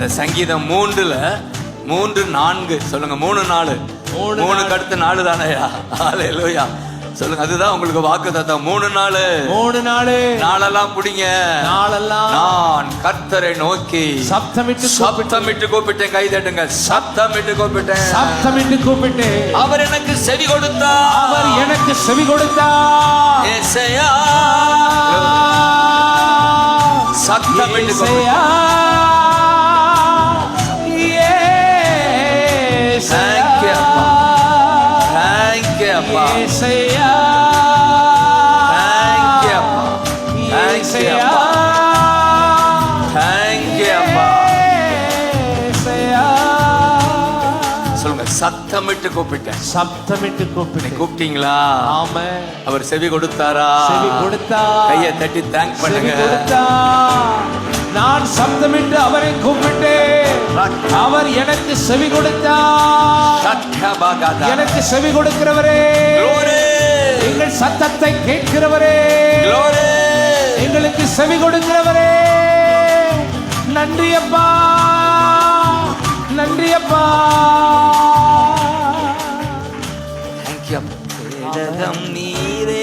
இந்த சங்கீதம் மூன்றுல மூன்று நான்கு. சொல்லுங்க மூணு நாலு. மூணு அடுத்த நாலு. தானேயா? ஹalleluya சொல்லுங்க அதுதான் உங்களுக்கு வாக்கு தத்தம். மூணு நாலு. மூணு நாளு நாளெல்லாம் பிடிங்க. நாளெல்லாம். நான் கர்த்தரை நோக்கி. சப்தமிட்டு சப்தமிட்டு கூப்பிட்டேன். கை தட்டுங்க. சப்தமிட்டு கூப்பிட்டேன். சப்தமிட்டு கூப்பிட்டு. அவர் எனக்கு செவி கொடுத்தார் அவர் எனக்கு செவி கொடுத்தார் ஏசையா. சத்தமிட்டு கூப்பிட்டு. அப்பா. ஏசையா. Thank you, அப்பா. Thank you, ஏசையா. அப்பா. Thank you, அப்பா. ஏசையா. சொல்லுங்க சத்தமிட்டு கூப்பிட்டேன் சப்தமிட்டு கூப்பிட்டு கூப்பிட்டீங்களா ஆமா அவர் செவி கொடுத்தாரா செவி கொடுத்தா கையை தட்டி தேங்க் பண்ணுங்க கொடுத்தா நான் சப்தமிட்டு அவரை கூப்பிட்டேன். அவர் எனக்கு செவி கொடுத்தார். எனக்கு செவி கொடுக்கிறவரே. எங்கள் சத்தத்தை கேட்கிறவரே. எங்களுக்கு செவி கொடுக்கிறவரே. நன்றி அப்பா நன்றி அப்பா நீரே.